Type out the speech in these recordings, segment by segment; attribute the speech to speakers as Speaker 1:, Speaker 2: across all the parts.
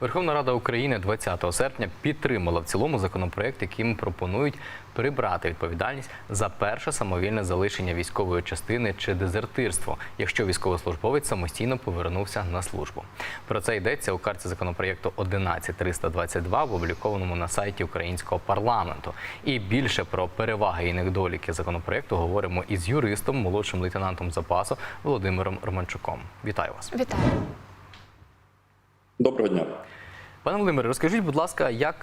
Speaker 1: Верховна Рада України 20 серпня підтримала в цілому законопроект, яким пропонують прибрати відповідальність за перше самовільне залишення військової частини чи дезертирство, якщо військовослужбовець самостійно повернувся на службу. Про це йдеться у карті законопроєкту 11322, опублікованому на сайті українського парламенту. І більше про переваги і недоліки законопроекту говоримо із юристом, молодшим лейтенантом запасу Володимиром Романчуком. Вітаю вас.
Speaker 2: Вітаю.
Speaker 3: Доброго дня.
Speaker 1: Пане Володимире, розкажіть, будь ласка, як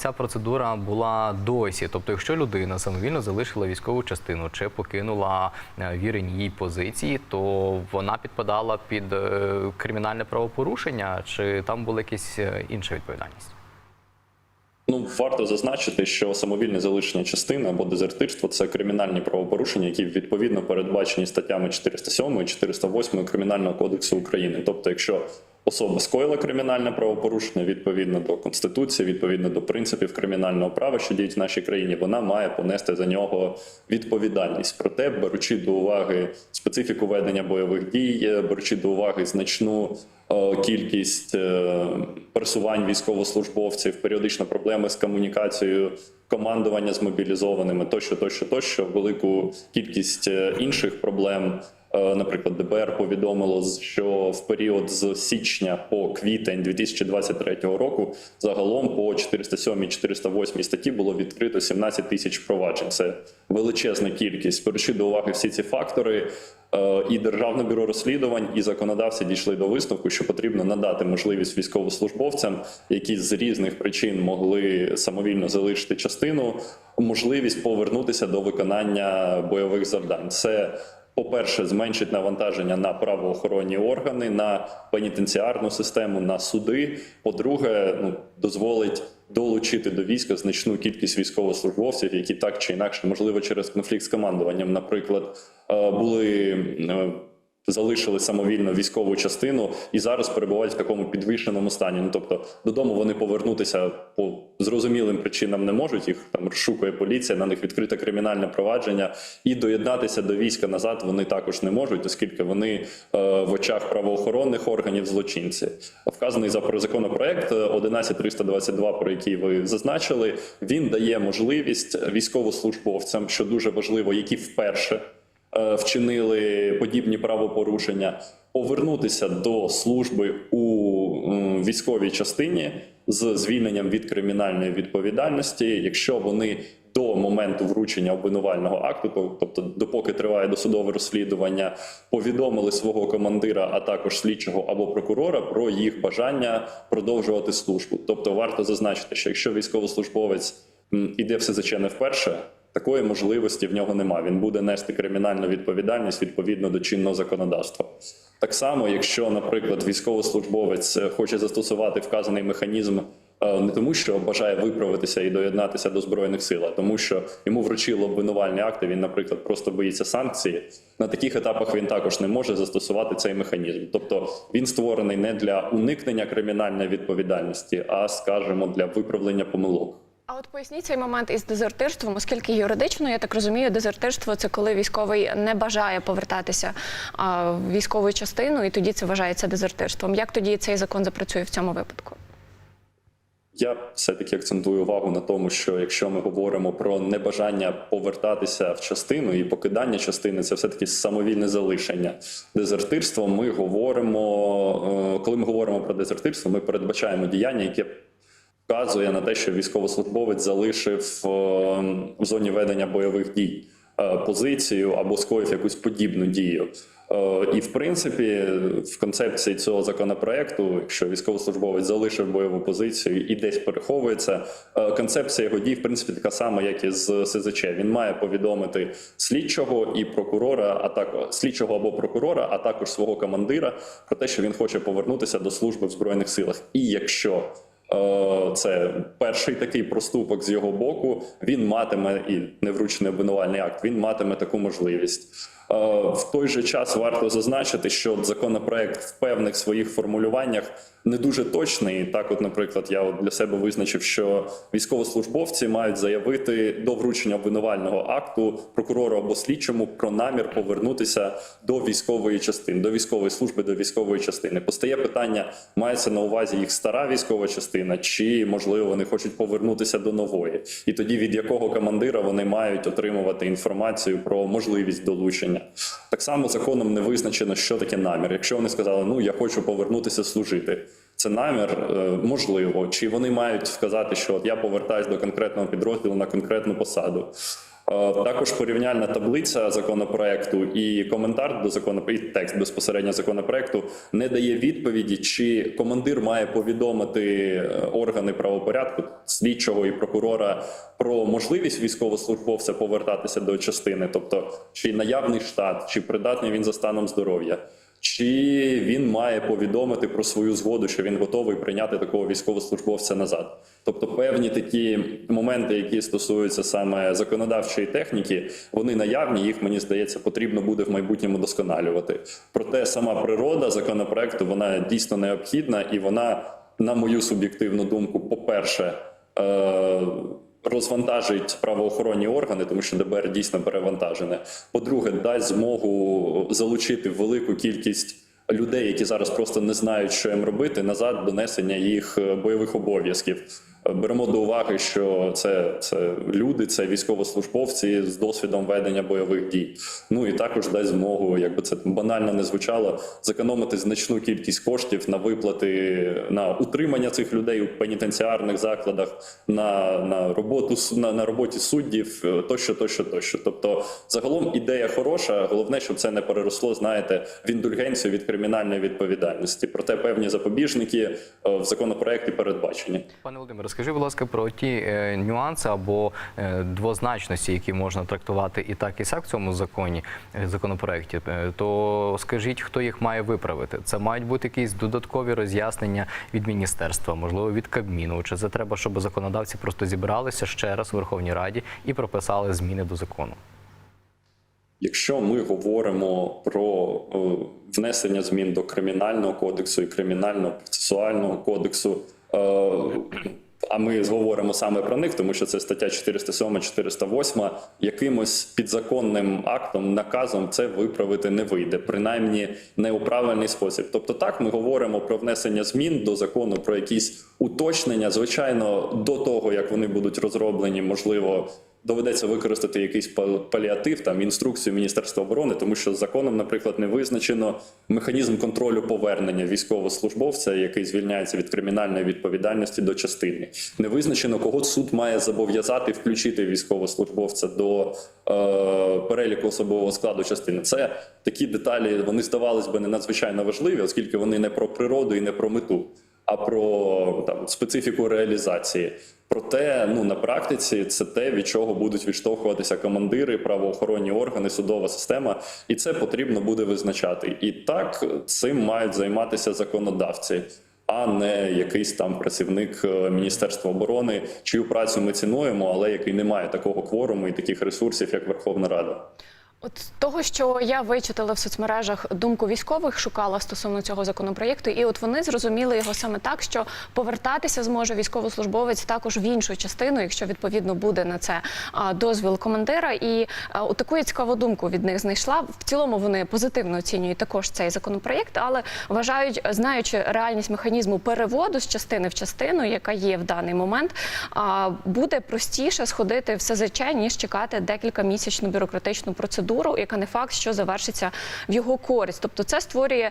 Speaker 1: ця процедура була досі? Тобто, якщо людина самовільно залишила військову частину чи покинула е, вірені їй позиції, то вона підпадала під е, кримінальне правопорушення, чи там була якась е, інша відповідальність?
Speaker 3: Ну варто зазначити, що самовільне залишення частини або дезертирство це кримінальні правопорушення, які відповідно передбачені статтями 407 і 408 Кримінального кодексу України. Тобто, якщо особа скоїла кримінальне правопорушення відповідно до конституції, відповідно до принципів кримінального права, що діють в нашій країні, вона має понести за нього відповідальність. Проте, беручи до уваги специфіку ведення бойових дій, е, беручи до уваги значну кількість е, пересувань військовослужбовців, періодично проблеми з комунікацією. Командування з мобілізованими тощо, тощо, тощо, велику кількість е, інших проблем. Е, Наприклад, ДБР повідомило, що в період з січня по квітень 2023 року загалом по 407 408 статті було відкрито 17 тисяч проваджень. Це величезна кількість. Беручи до уваги всі ці фактори, е, і Державне бюро розслідувань, і законодавці дійшли до висновку, що потрібно надати можливість військовослужбовцям, які з різних причин могли самовільно залишити частину, можливість повернутися до виконання бойових завдань. Це по-перше, зменшить навантаження на правоохоронні органи, на пенітенціарну систему, на суди. По-друге, ну дозволить долучити до війська значну кількість військовослужбовців, які так чи інакше, можливо, через конфлікт з командуванням, наприклад, е, були. Е, Залишили самовільно військову частину і зараз перебувають в такому підвищеному стані. Ну тобто додому вони повернутися по зрозумілим причинам не можуть. Їх там розшукує поліція, на них відкрите кримінальне провадження, і доєднатися до війська назад вони також не можуть, оскільки вони е, в очах правоохоронних органів злочинці. Вказаний за про законопроект е, 11322, про який ви зазначили, він дає можливість військовослужбовцям, що дуже важливо, які вперше е, вчинили подібні правопорушення, повернутися до служби у військовій частині з звільненням від кримінальної відповідальності, якщо вони до моменту вручення обвинувального акту, то- тобто допоки триває досудове розслідування, повідомили свого командира, а також слідчого або прокурора про їх бажання продовжувати службу. Тобто варто зазначити, що якщо військовослужбовець іде в СЗЧ не вперше. Такої можливості в нього немає. Він буде нести кримінальну відповідальність відповідно до чинного законодавства. Так само, якщо, наприклад, військовослужбовець е, хоче застосувати вказаний механізм е, не тому, що бажає виправитися і доєднатися до збройних сил, а тому, що йому вручили обвинувальні акти. Він, наприклад, просто боїться санкції. На таких етапах він також не може застосувати цей механізм. Тобто він створений не для уникнення кримінальної відповідальності, а скажімо, для виправлення помилок.
Speaker 2: А от поясніть цей момент із дезертирством, оскільки юридично, я так розумію, дезертирство це коли військовий не бажає повертатися а, в військову частину, і тоді це вважається дезертирством. Як тоді цей закон запрацює в цьому випадку?
Speaker 3: Я все-таки акцентую увагу на тому, що якщо ми говоримо про небажання повертатися в частину і покидання частини, це все-таки самовільне залишення. Дезертирство ми говоримо, е, коли ми говоримо про дезертирство, ми передбачаємо діяння, яке вказує на те, що військовослужбовець залишив е, в зоні ведення бойових дій е, позицію або скоїв якусь подібну дію. Е, І в принципі, в концепції цього законопроекту, якщо військовослужбовець залишив бойову позицію і десь переховується, концепція його дій, в принципі, така сама, як і з СЗЧ. Він має повідомити слідчого і прокурора, а також слідчого або прокурора, а також свого командира про те, що він хоче повернутися до служби в збройних силах. І якщо Це перший такий проступок з його боку. Він матиме і невручений обвинувальний акт. Він матиме таку можливість. В той же час варто зазначити, що законопроект в певних своїх формулюваннях не дуже точний. Так, от, наприклад, я от для себе визначив, що військовослужбовці мають заявити до вручення обвинувального акту прокурору або слідчому про намір повернутися до військової частини, до військової служби, до військової частини. Постає питання: мається на увазі їх стара військова частина, чи можливо вони хочуть повернутися до нової, і тоді від якого командира вони мають отримувати інформацію про можливість долучення. Так само законом не визначено, що таке намір. Якщо вони сказали, ну я хочу повернутися служити. Це намір е, можливо, чи вони мають сказати, що от я повертаюсь до конкретного підрозділу на конкретну посаду. Е, Також порівняльна таблиця законопроекту і коментар до законопроекту, і текст безпосередньо законопроекту не дає відповіді, чи командир має повідомити е, органи правопорядку слідчого і прокурора про можливість військовослужбовця повертатися до частини, тобто чи наявний штат, чи придатний він за станом здоров'я. Чи він має повідомити про свою згоду, що він готовий прийняти такого військовослужбовця назад? Тобто певні такі моменти, які стосуються саме законодавчої техніки, вони наявні. Їх мені здається, потрібно буде в майбутньому досконалювати. Проте сама природа законопроекту вона дійсно необхідна, і вона, на мою суб'єктивну думку, по-перше, е- розвантажить правоохоронні органи, тому що ДБР дійсно перевантажене. По-друге, дасть змогу залучити велику кількість людей, які зараз просто не знають, що їм робити, назад донесення їх е, бойових обов'язків. Беремо до уваги, що це, це люди, це військовослужбовці з досвідом ведення бойових дій. Ну і також дасть змогу, якби це банально не звучало, зекономити значну кількість коштів на виплати на утримання цих людей у пенітенціарних закладах, на, на роботу на, на роботі суддів, е, тощо, тощо, тощо. Тобто, загалом ідея хороша. Головне, щоб це не переросло, знаєте, в індульгенцію від кримінальної відповідальності. Проте певні запобіжники е, в законопроекті передбачені.
Speaker 1: Пане Володимире, скажи, будь ласка, про ті е, нюанси або е, двозначності, які можна трактувати і так, і сяк в цьому законі е, законопроекті. Е, то скажіть, хто їх має виправити? Це мають бути якісь додаткові роз'яснення від міністерства, можливо, від Кабміну. Чи це треба, щоб законодавці просто зібралися ще раз у Верховній Раді і прописали зміни до закону?
Speaker 3: Якщо ми говоримо про е, внесення змін до кримінального кодексу і кримінального процесуального кодексу, а ми говоримо саме про них, тому що це стаття 407, 408, якимось підзаконним актом, наказом це виправити не вийде, принаймні не у правильний спосіб. Тобто, так ми говоримо про внесення змін до закону, про якісь уточнення. Звичайно, до того як вони будуть розроблені, можливо. Доведеться використати якийсь пал- паліатив, там інструкцію Міністерства оборони, тому що законом, наприклад, не визначено механізм контролю повернення військовослужбовця, який звільняється від кримінальної відповідальності до частини. Не визначено, кого суд має зобов'язати включити військовослужбовця до е, переліку особового складу частини. Це такі деталі, вони здавались би не надзвичайно важливі, оскільки вони не про природу і не про мету а про там специфіку реалізації. Проте, ну на практиці це те, від чого будуть відштовхуватися командири, правоохоронні органи, судова система, і це потрібно буде визначати. І так цим мають займатися законодавці. А не якийсь там працівник е, Міністерства оборони, чию працю ми цінуємо, але який не має такого кворуму і таких ресурсів, як Верховна Рада.
Speaker 2: От того, що я вичитала в соцмережах думку військових, шукала стосовно цього законопроєкту, і от вони зрозуміли його саме так, що повертатися зможе військовослужбовець також в іншу частину, якщо відповідно буде на це дозвіл командира. І от таку я цікаву думку від них знайшла. В цілому вони позитивно оцінюють також цей законопроєкт, але вважають, знаючи реальність механізму переводу з частини в частину, яка є в даний момент, буде простіше сходити в СЗЧ, ніж чекати декілька місячну бюрократичну процедуру, яка не факт, що завершиться в його користь. Тобто, це створює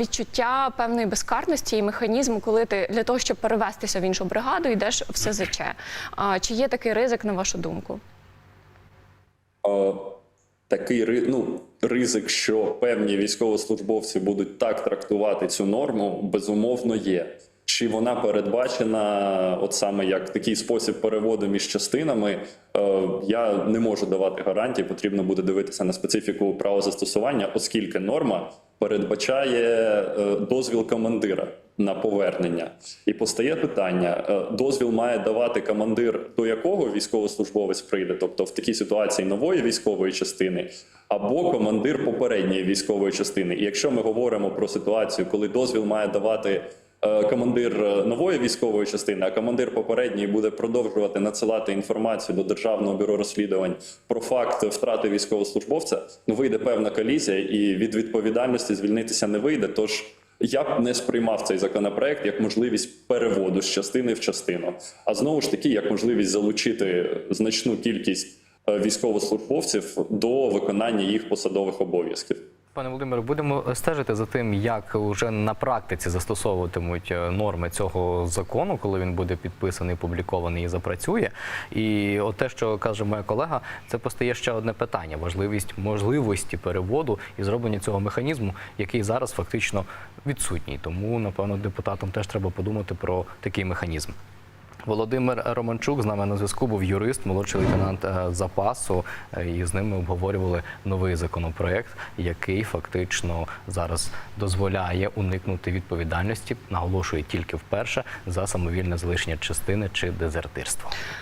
Speaker 2: відчуття певної безкарності і механізму, коли ти для того, щоб перевестися в іншу бригаду, йдеш в СЗЧ. Чи є такий ризик, на вашу думку?
Speaker 3: Е, такий ну, ризик, що певні військовослужбовці будуть так трактувати цю норму, безумовно є. Чи вона передбачена, от саме як такий спосіб переводу між частинами? Е, Я не можу давати гарантії. Потрібно буде дивитися на специфіку правозастосування, оскільки норма передбачає е, дозвіл командира на повернення. І постає питання: е, дозвіл має давати командир, до якого військовослужбовець прийде, тобто в такій ситуації нової військової частини, або командир попередньої військової частини. І якщо ми говоримо про ситуацію, коли дозвіл має давати командир е, нової військової частини, а командир попередньої буде продовжувати надсилати інформацію до Державного бюро розслідувань про факт втрати військовослужбовця, ну вийде певна колізія, і від відповідальності звільнитися не вийде. Тож я б не сприймав цей законопроект як можливість переводу з частини в частину, а знову ж таки як можливість залучити значну кількість е, військовослужбовців до виконання їх посадових обов'язків.
Speaker 1: Пане Володимире, будемо стежити за тим, як вже на практиці застосовуватимуть е, норми цього закону, коли він буде підписаний, публікований і запрацює. І от те, що каже моя колега, це постає ще одне питання: важливість можливості переводу і зроблення цього механізму, який зараз фактично відсутній. Тому, напевно, депутатам теж треба подумати про такий механізм. Володимир Романчук з нами на зв'язку був юрист, молодший лейтенант е, запасу, е, і з ним ми обговорювали новий законопроект, який фактично зараз дозволяє уникнути відповідальності, наголошує тільки вперше за самовільне залишення частини чи дезертирство.